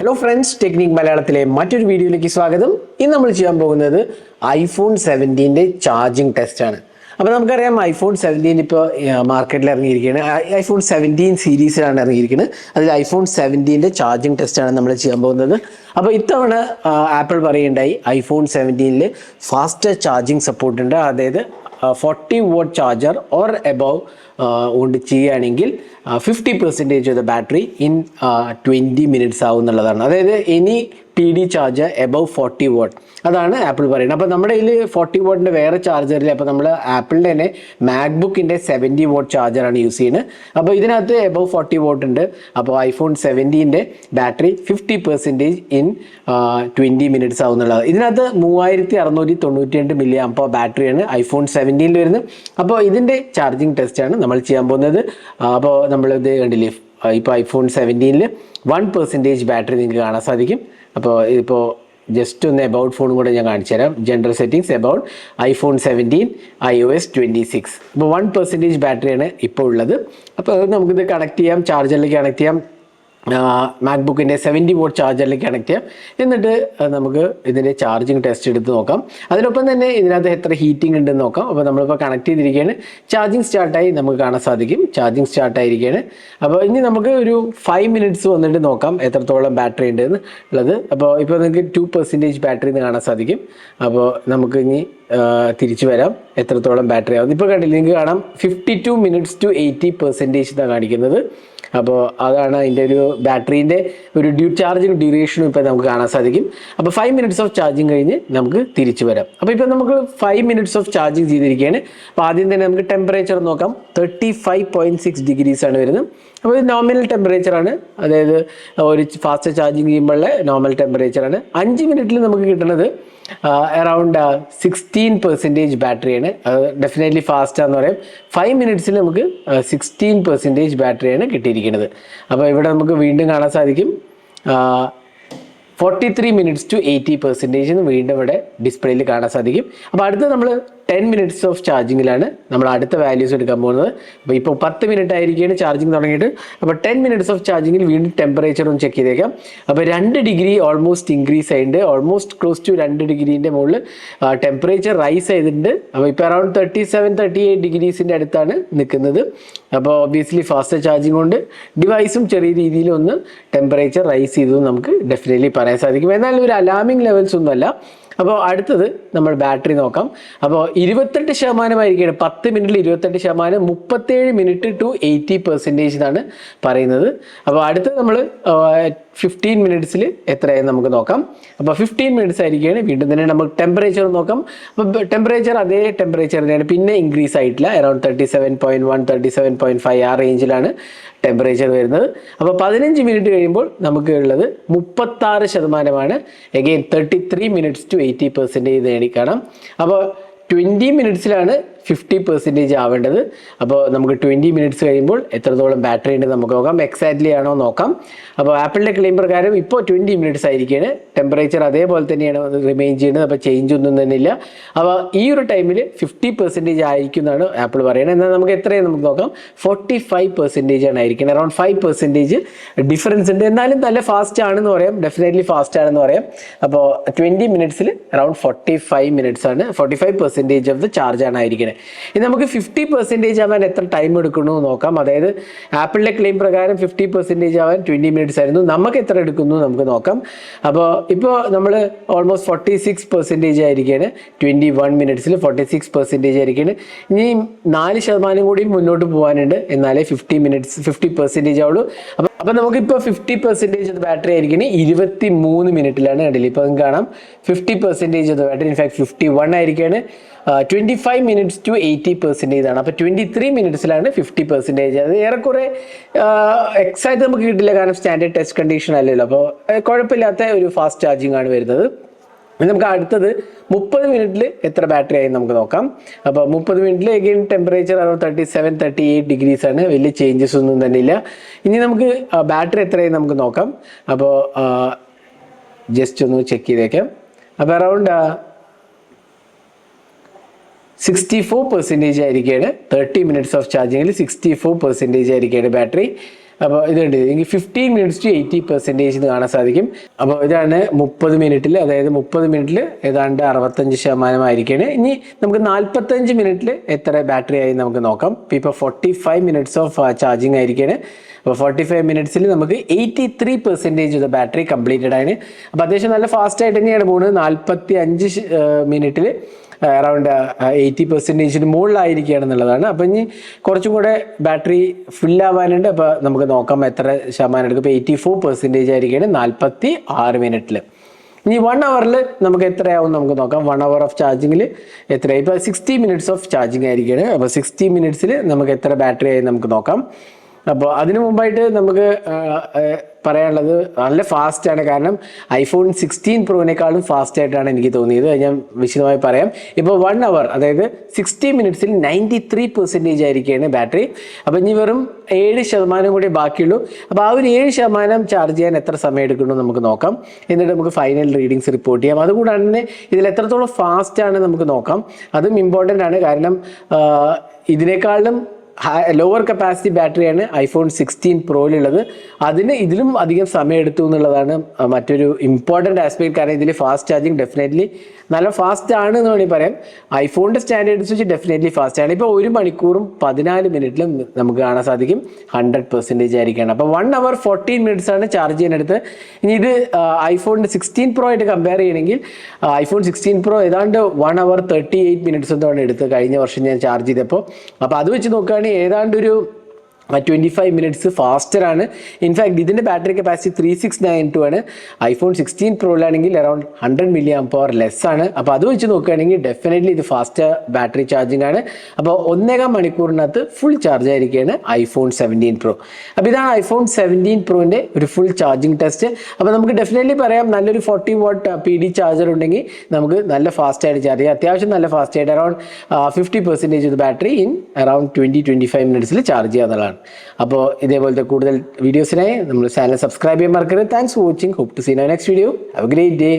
Hello friends technique മലയാളത്തിലെ മറ്റൊരു വീഡിയോയിലേക്ക് സ്വാഗതം. ഇന്ന് നമ്മൾ ചെയ്യാൻ പോകുന്നത് ഐഫോൺ സെവന്റീന്റെ ചാർജിങ് ടെസ്റ്റ് ആണ്. അപ്പോൾ നമുക്കറിയാം ഐഫോൺ സെവന്റീൻ ഇപ്പോൾ മാർക്കറ്റിൽ ഇറങ്ങിയിരിക്കുകയാണ്. ഐഫോൺ സെവന്റീൻ സീരീസിലാണ് ഇറങ്ങിയിരിക്കുന്നത്. അതിൽ ഐഫോൺ സെവന്റീന്റെ ചാർജിങ് ടെസ്റ്റാണ് നമ്മൾ ചെയ്യാൻ പോകുന്നത്. അപ്പോൾ ഇത്തവണ ആപ്പിൾ പറയുണ്ടായി ഐഫോൺ സെവന്റീനിൽ ഫാസ്റ്റ് ചാർജിങ് സപ്പോർട്ട് ഉണ്ട്. അതായത് forty watt charger or above കൊണ്ട് ചെയ്യുകയാണെങ്കിൽ fifty percentage of the battery in twenty minutes ആവും എന്നുള്ളതാണ്. അതായത് any P D charger above forty watt അതാണ് ആപ്പിൾ പറയുന്നത്. അപ്പോൾ നമ്മുടെ ഇതിൽ ഫോർട്ടി വോട്ടിന്റെ വേറെ ചാർജറിൽ അപ്പോൾ നമ്മൾ ആപ്പിളിന്റെ തന്നെ മാക്ബുക്കിന്റെ സെവന്റി വോട്ട് ചാർജറാണ് യൂസ് ചെയ്യുന്നത്. അപ്പോൾ ഇതിനകത്ത് എബവ് ഫോർട്ടി വോട്ട് ഉണ്ട്. അപ്പോൾ iPhone സെവന്റീന്റെ battery fifty percentage in twenty minutes ആവും എന്നുള്ളത്. ഇതിനകത്ത് മൂവായിരത്തി അറുന്നൂറ്റി തൊണ്ണൂറ്റി രണ്ട് മില്ലി അപ്പോൾ ബാറ്ററിയാണ് ഐഫോൺ സെവന്റീനിൽ വരുന്നത്. അപ്പോൾ ഇതിന്റെ ചാർജിങ് ടെസ്റ്റാണ് നമ്മൾ ചെയ്യാൻ പോകുന്നത്. അപ്പോൾ നമ്മൾ നമ്മളിത് കണ്ടില്ലേ ഇപ്പോൾ ഐഫോൺ സെവന്റീനിൽ വൺ പെർസെന്റേജ് ബാറ്ററി നിങ്ങൾക്ക് കാണാൻ സാധിക്കും. അപ്പോൾ ഇപ്പോൾ ജസ്റ്റ് ഒന്ന് എബൌട്ട് ഫോണും കൂടെ ഞാൻ കാണിച്ചു തരാം. General settings about iPhone seventeen I O S twenty six അപ്പോൾ വൺ പെർസെന്റേജ് ബാറ്ററിയാണ് ഇപ്പോൾ ഉള്ളത് അപ്പോൾ നമുക്കിത് കണക്ട് ചെയ്യാം ചാർജറിലേക്ക് കണക്ട് ചെയ്യാം. മാക്ബുക്കിന്റെ സെവന്റി വോട്ട് ചാർജറിലേക്ക് കണക്ട് ചെയ്യാം. എന്നിട്ട് നമുക്ക് ഇതിന്റെ ചാർജിങ് ടെസ്റ്റ് എടുത്ത് നോക്കാം. അതിനൊപ്പം തന്നെ ഇതിനകത്ത് എത്ര ഹീറ്റിംഗ് ഉണ്ടെന്ന് നോക്കാം. അപ്പോൾ നമ്മളിപ്പോൾ കണക്ട് ചെയ്തിരിക്കുകയാണ്. ചാർജിങ് സ്റ്റാർട്ടായി നമുക്ക് കാണാൻ സാധിക്കും. ചാർജിങ് സ്റ്റാർട്ടായിരിക്കുകയാണ് അപ്പോൾ ഇനി നമുക്ക് ഒരു ഫൈവ് മിനിറ്റ്സ് വന്നിട്ട് നോക്കാം എത്രത്തോളം ബാറ്ററി ഉണ്ടെന്ന് ഉള്ളത് അപ്പോൾ ഇപ്പോൾ നിങ്ങൾക്ക് ടു പെർസെന്റേജ് ബാറ്ററി എന്ന് കാണാൻ സാധിക്കും. അപ്പോൾ നമുക്ക് ഇനി തിരിച്ചു വരാം. എത്രത്തോളം ബാറ്ററി ആവും ഇപ്പോൾ കണ്ടില്ല നിങ്ങൾക്ക് കാണാം fifty two minutes to eighty percentage എന്നാണ് കാണിക്കുന്നത്. അപ്പോൾ അതാണ് അതിന്റെ ഒരു ബാറ്ററീന്റെ ഒരു ഡ്യൂ ചാർജിങ് ഡ്യൂറേഷനും ഇപ്പോൾ നമുക്ക് കാണാൻ സാധിക്കും. അപ്പോൾ ഫൈവ് മിനിറ്റ്സ് ഓഫ് ചാർജിങ് കഴിഞ്ഞ് നമുക്ക് തിരിച്ചു വരാം. അപ്പോൾ ഇപ്പോൾ നമുക്ക് ഫൈവ് മിനിറ്റ്സ് ഓഫ് ചാർജിങ് ചെയ്തിരിക്കുകയാണ്. അപ്പോൾ ആദ്യം തന്നെ നമുക്ക് ടെമ്പറേച്ചർ നോക്കാം. Thirty five point six degrees ആണ് വരുന്നത്. അപ്പോൾ ഇത് നോമിനൽ ടെമ്പറേച്ചറാണ് അതായത് ഒരു ഫാസ്റ്റ് ചാർജിങ് ചെയ്യുമ്പോഴുള്ള നോർമൽ ടെമ്പറേച്ചറാണ് അഞ്ച് മിനിറ്റിൽ നമുക്ക് കിട്ടുന്നത് അറൗണ്ട് സിക്സ്റ്റീൻ പെർസെന്റേജ് ബാറ്ററിയാണ് അത് ഡെഫിനറ്റ്ലി ഫാസ്റ്റാന്ന് പറയും. ഫൈവ് മിനിറ്റ്സിൽ നമുക്ക് സിക്സ്റ്റീൻ പെർസെന്റേജ് ബാറ്ററിയാണ് കിട്ടിയിരിക്കുന്നത്. അപ്പോൾ ഇവിടെ നമുക്ക് വീണ്ടും കാണാൻ സാധിക്കും. Forty three minutes to eighty percentage വീണ്ടും ഇവിടെ ഡിസ്പ്ലേയിൽ കാണാൻ സാധിക്കും. അപ്പോൾ അടുത്ത് നമ്മൾ ടെൻ മിനിറ്റ്സ് ഓഫ് ചാർജിങ്ങിലാണ് നമ്മൾ അടുത്ത വാല്യൂസ് എടുക്കാൻ പോകുന്നത്. അപ്പോൾ ഇപ്പോൾ പത്ത് മിനിറ്റ് ആയിരിക്കുകയാണ് ചാർജിങ് തുടങ്ങിയിട്ട്. അപ്പോൾ ടെൻ മിനിറ്റ്സ് ഓഫ് ചാർജിങ്ങിൽ വീണ്ടും ടെമ്പറേച്ചർ ഒന്ന് ചെക്ക് ചെയ്തേക്കാം. അപ്പോൾ രണ്ട് ഡിഗ്രി ഓൾമോസ്റ്റ് ഇൻക്രീസ് ആയിട്ടുണ്ട്. ഓൾമോസ്റ്റ് ക്ലോസ് ടു രണ്ട് ഡിഗ്രീന്റെ മുകളിൽ ടെമ്പറേച്ചർ റൈസ് ചെയ്തിട്ടുണ്ട്. അപ്പോൾ ഇപ്പോൾ around thirty seven thirty eight ഡിഗ്രീസിന്റെ അടുത്താണ് നിൽക്കുന്നത്. അപ്പോൾ ഒബിയസ്ലി ഫാസ്റ്റ് ചാർജിങ് കൊണ്ട് ഡിവൈസും ചെറിയ രീതിയിൽ ഒന്ന് ടെമ്പറേച്ചർ റൈസ് ചെയ്തു നമുക്ക് ഡെഫിനറ്റ്ലി പറയാൻ സാധിക്കും. എന്നാലും ഒരു അലാമിംഗ് ലെവൽസ് ഒന്നുമല്ല. അപ്പോൾ അടുത്തത് നമ്മൾ ബാറ്ററി നോക്കാം. അപ്പോൾ ഇരുപത്തെട്ട് ശതമാനമായിരിക്കുകയാണ് പത്ത് മിനിറ്റിൽ ഇരുപത്തെട്ട് ശതമാനം മുപ്പത്തേഴ് മിനിറ്റ് ടു എയ്റ്റി പെർസെന്റേജ് എന്നാണ് പറയുന്നത്. അപ്പോൾ അടുത്തത് നമ്മൾ ഫിഫ്റ്റീൻ മിനിറ്റ്സിൽ എത്രയായി നമുക്ക് നോക്കാം. അപ്പോൾ ഫിഫ്റ്റീൻ മിനിറ്റ്സ് ആയിരിക്കുകയാണ്. വീണ്ടും തന്നെ നമുക്ക് ടെമ്പറേച്ചർ നോക്കാം. അപ്പോൾ ടെമ്പറേച്ചർ അതേ ടെമ്പറേച്ചർ തന്നെയാണ്. പിന്നെ ഇൻക്രീസ് ആയിട്ടില്ല. Around thirty seven point one thirty seven point five ആ റേഞ്ചിലാണ് ടെമ്പറേച്ചർ വരുന്നത്. അപ്പോൾ പതിനഞ്ച് മിനിറ്റ് കഴിയുമ്പോൾ നമുക്ക് ഉള്ളത് മുപ്പത്താറ് ശതമാനമാണ്. Again thirty three minutes to eighty percentage നേടിക്കാണാം അപ്പോൾ ട്വന്റി മിനിറ്റ്സിലാണ് ഫിഫ്റ്റി പെർസെന്റേജ് ആവേണ്ടത്. അപ്പോൾ നമുക്ക് ട്വന്റി മിനിറ്റ്സ് കഴിയുമ്പോൾ എത്രത്തോളം ബാറ്ററി ഉണ്ട് നമുക്ക് നോക്കാം. എക്സാക്ട്ലി ആണോ നോക്കാം. അപ്പോൾ ആപ്പിളിന്റെ ക്ലെയിം പ്രകാരം ഇപ്പോൾ ട്വന്റി മിനിറ്റ്സ് ആയിരിക്കുകയാണ്. ടെമ്പറേച്ചർ അതേപോലെ തന്നെയാണ് റിമെയിൻ ചെയ്യുന്നത്. അപ്പോൾ ചേഞ്ച് ഒന്നും തന്നെ ഇല്ല അപ്പോൾ ഈ ഒരു ടൈമിൽ ഫിഫ്റ്റി പെർസെന്റേജ് ആയിരിക്കും എന്നാണ് ആപ്പിൾ പറയുന്നത്. എന്നാൽ നമുക്ക് എത്രയും നമുക്ക് നോക്കാം. ഫോർട്ടി ഫൈവ് പെർസെന്റേജ് ആണ് ആയിരിക്കുന്നത്. അറൗണ്ട് ഫൈവ് പെർസെന്റേജ് ഡിഫറൻസ് ഉണ്ട്. എന്നാലും നല്ല ഫാസ്റ്റ് ആണെന്ന് പറയാം. ഡെഫിനറ്റ്ലി ഫാസ്റ്റ് ആണെന്ന് പറയാം. അപ്പോൾ ട്വന്റി മിനിറ്റ്സിൽ അറൗണ്ട് ഫോർട്ടി ഫൈവ് മിനിറ്റ്സ് ആണ്. Forty five percentage of the charge ആണ് ആയിരിക്കുന്നത്. ഇനി നമുക്ക് ഫിഫ്റ്റി പെർസെന്റേജ് ആവാൻ എത്ര ടൈം എടുക്കുന്നു എന്ന് നോക്കാം. അതായത് ആപ്പിളിന്റെ ക്ലെയിം പ്രകാരം ഫിഫ്റ്റി പെർസെന്റേജ് ആവാൻ ട്വന്റി മിനിറ്റ്സ് ആയിരുന്നു. നമുക്ക് എത്ര എടുക്കുന്നു നമുക്ക് നോക്കാം. അപ്പോൾ ഇപ്പോൾ നമ്മൾ ഓൾമോസ്റ്റ് ഫോർട്ടി സിക്സ് പെർസെന്റേജ് ആയിരിക്കുകയാണ് ട്വന്റി വൺ മിനിറ്റ്സിൽ ഫോർട്ടി സിക്സ് പെർസെന്റേജ് ആയിരിക്കുകയാണ് ഇനി നാല് ശതമാനം കൂടി മുന്നോട്ട് പോകാനുണ്ട് എന്നാലേ ഫിഫ്റ്റി മിനിറ്റ്സ് ഫിഫ്റ്റി പെർസെന്റേജ് ആവുള്ളൂ. അപ്പോൾ അപ്പോൾ നമുക്കിപ്പോൾ ഫിഫ്റ്റി പെർസെന്റേജ് ഓഫ് ബാറ്ററി ആയിരിക്കും ഇരുപത്തി മൂന്ന് മിനിറ്റിലാണ് ഇടയിൽ നിങ്ങൾക്ക് കാണാം. Fifty percentage of battery in fact fifty one ആയിരിക്കുകയാണ് twenty five minutes to eighty percentage ആണ്. അപ്പോൾ ട്വന്റി ത്രീ മിനിറ്റ്സിലാണ് ഫിഫ്റ്റി പെർസെന്റേജ് അത് ഏറെക്കുറെ എക്സാക്ട് നമുക്ക് കിട്ടില്ല. കാരണം സ്റ്റാൻഡേർഡ് ടെസ്റ്റ് കണ്ടീഷൻ അല്ലല്ലോ. അപ്പോൾ കുഴപ്പമില്ലാത്ത ഒരു ഫാസ്റ്റ് ചാർജിങ് ആണ് വരുന്നത്. നമുക്ക് അടുത്തത് മുപ്പത് മിനിറ്റിൽ എത്ര ബാറ്ററി ആയി നമുക്ക് നോക്കാം. അപ്പോൾ മുപ്പത് മിനിറ്റിൽ again temperature around thirty seven thirty eight degrees ആണ്. വലിയ ചേഞ്ചസ് ഒന്നും തന്നെ ഇല്ല. ഇനി നമുക്ക് ബാറ്ററി എത്രയായി നമുക്ക് നോക്കാം. അപ്പോൾ ജസ്റ്റ് ഒന്ന് ചെക്ക് ചെയ്തേക്കാം. അപ്പോൾ അറൗണ്ട് സിക്സ്റ്റി ഫോർ പെർസെന്റേജ് ആയിരിക്കുകയാണ് തേർട്ടി മിനിറ്റ്സ് ഓഫ് ചാർജിങ്ങിൽ സിക്സ്റ്റി ഫോർ പെർസെന്റേജ് ആയിരിക്കുകയാണ് ബാറ്ററി അപ്പോൾ ഇതുണ്ട് എനിക്ക് fifteen minutes to eighty percentage എന്ന് കാണാൻ സാധിക്കും. അപ്പോൾ ഇതാണ് മുപ്പത് മിനിറ്റിൽ അതായത് മുപ്പത് മിനിറ്റിൽ ഏതാണ്ട് അറുപത്തഞ്ച് ശതമാനമായിരിക്കുകയാണ് ഇനി നമുക്ക് നാൽപ്പത്തഞ്ച് മിനിറ്റിൽ എത്ര ബാറ്ററി ആയി നമുക്ക് നോക്കാം. ഇപ്പോൾ forty five minutes of charging ആയിരിക്കുകയാണ് അപ്പോൾ ഫോർട്ടി ഫൈവ് മിനിറ്റ്സിൽ നമുക്ക് eighty three percentage of battery completed ആണ്. അപ്പോൾ അത്യാവശ്യം നല്ല ഫാസ്റ്റ് ആയിട്ട് തന്നെയാണ് പോകുന്നത് നാൽപ്പത്തി അഞ്ച് മിനിറ്റിൽ അറൗണ്ട് എയ്റ്റി പെർസെന്റേജിന് മുകളിലായിരിക്കുകയാണ് എന്നുള്ളതാണ് അപ്പോൾ ഇനി കുറച്ചും കൂടെ ബാറ്ററി ഫില്ലാവാനുണ്ട് അപ്പോൾ നമുക്ക് നോക്കാം എത്ര ശതമാനം എടുക്കും. ഇപ്പോൾ എയ്റ്റി ഫോർ പെർസെന്റേജ് ആയിരിക്കുകയാണ് നാൽപ്പത്തി ആറ് മിനിറ്റിൽ ഇനി വൺ അവറിൽ നമുക്ക് എത്രയാവും നമുക്ക് നോക്കാം. വൺ അവർ ഓഫ് ചാർജിങ്ങിൽ എത്രയായി? ഇപ്പോൾ സിക്സ്റ്റി മിനിറ്റ്സ് ഓഫ് ചാർജിങ് ആയിരിക്കുകയാണ്. അപ്പോൾ സിക്സ്റ്റി മിനിറ്റ്സിൽ നമുക്ക് എത്ര ബാറ്ററി ആയി നമുക്ക് നോക്കാം. അപ്പോൾ അതിനു മുമ്പായിട്ട് നമുക്ക് പറയാനുള്ളത് നല്ല ഫാസ്റ്റ് ആണ്. കാരണം ഐഫോൺ സിക്സ്റ്റീൻ പ്രോവിനേക്കാളും ഫാസ്റ്റ് ആയിട്ടാണ് എനിക്ക് തോന്നിയത്. ഞാൻ വിശദമായി പറയാം. ഇപ്പോൾ വൺ അവർ അതായത് സിക്സ്റ്റി മിനിറ്റ്സിൽ നയന്റി ത്രീ പെർസെന്റേജ് ആയിരിക്കുകയാണ് ബാറ്ററി അപ്പോൾ ഇനി വെറും ഏഴ് ശതമാനം കൂടി ബാക്കിയുള്ളൂ. അപ്പോൾ ആ ഒരു ഏഴ് ശതമാനം ചാർജ് ചെയ്യാൻ എത്ര സമയം എടുക്കുന്നു നമുക്ക് നോക്കാം. എന്നിട്ട് നമുക്ക് ഫൈനൽ റീഡിങ്സ് റിപ്പോർട്ട് ചെയ്യാം. അതുകൂടാണ് തന്നെ ഇതിൽ എത്രത്തോളം ഫാസ്റ്റ് ആണ് നമുക്ക് നോക്കാം. അതും ഇമ്പോർട്ടന്റ് ആണ്. കാരണം ഇതിനേക്കാളും ലോവർ കപ്പാസിറ്റി ബാറ്ററിയാണ് ഐഫോൺ സിക്സ്റ്റീൻ പ്രോയിലുള്ളത് അതിന് ഇതിലും അധികം സമയം എടുത്തു എന്നുള്ളതാണ് മറ്റൊരു ഇമ്പോർട്ടന്റ് ആസ്പെക്ട് കാരണം ഇതിൽ ഫാസ്റ്റ് ചാർജിങ് ഡെഫിനറ്റ്ലി നല്ല ഫാസ്റ്റ് ആണ് എന്ന് വേണമെങ്കിൽ പറയാം. ഐഫോണിന്റെ സ്റ്റാൻഡേർഡ്സ് വെച്ച് ഡെഫിനറ്റ്ലി ഫാസ്റ്റ് ആണ്. ഇപ്പോൾ ഒരു മണിക്കൂറും പതിനാല് മിനിറ്റിലും നമുക്ക് കാണാൻ സാധിക്കും. ഹൺഡ്രഡ് പെർസെന്റേജ് ആയിരിക്കുകയാണ് അപ്പോൾ വൺ അവർ ഫോർട്ടീൻ മിനിറ്റ്സ് ആണ് ചാർജ് ചെയ്യാനെടുത്ത് ഇനി ഇത് ഐഫോണിന്റെ സിക്സ്റ്റീൻ പ്രോ ആയിട്ട് കമ്പയർ ചെയ്യണമെങ്കിൽ ഐഫോൺ സിക്സ്റ്റീൻ പ്രോ ഏതാണ്ട് one hour thirty eight minutes എന്താണ് എടുത്ത് കഴിഞ്ഞ വർഷം ഞാൻ ചാർജ് ചെയ്തപ്പോൾ. അപ്പോൾ അത് വെച്ച് നോക്കുകയാണെങ്കിൽ ഏതാണ്ട് ഒരു ട്വന്റി ഫൈവ് മിനിറ്റ്സ് ഫാസ്റ്റർ ആണ്. ഇൻഫാക്ട് ഇതിന്റെ battery capacity three six nine two ആണ്. IPhone sixteen പ്രോയിലാണെങ്കിൽ around hundred milliamp power less ആണ്. അപ്പോൾ അത് വെച്ച് നോക്കുകയാണെങ്കിൽ ഡെഫിനറ്റ്ലി ഇത് ഫാസ്റ്റ് ബാറ്ററി ചാർജിങ് ആണ്. അപ്പോൾ ഒന്നേകാം മണിക്കൂറിനകത്ത് ഫുൾ ചാർജ് ആയിരിക്കുകയാണ് ഐഫോൺ സെവന്റീൻ പ്രോ അപ്പോൾ ഇതാണ് ഐഫോൺ സെവന്റീൻ പ്രോന്റെ ഒരു ഫുൾ ചാർജിങ് ടെസ്റ്റ് അപ്പോൾ നമുക്ക് ഡെഫിനറ്റ്ലി പറയാം നല്ലൊരു forty watt P D charger ഉണ്ടെങ്കിൽ നമുക്ക് നല്ല ഫാസ്റ്റ് ആയിട്ട് ചാർജ് ചെയ്യാം. അത്യാവശ്യം നല്ല ഫാസ്റ്റ് ആയിട്ട് അറൗണ്ട് ഫിഫ്റ്റി പെർസെന്റേജ് ഇത് battery in around twenty twenty five മിനിറ്റ്സിൽ charge ചെയ്യാന്നുള്ളതാണ് അപ്പോൾ ഇതേപോലത്തെ കൂടുതൽ വീഡിയോസിനായി നമ്മൾ ചാനൽ സബ്സ്ക്രൈബ് ചെയ്യാൻ മറക്കരുത്. Thanks for watching hope to see next video have a great day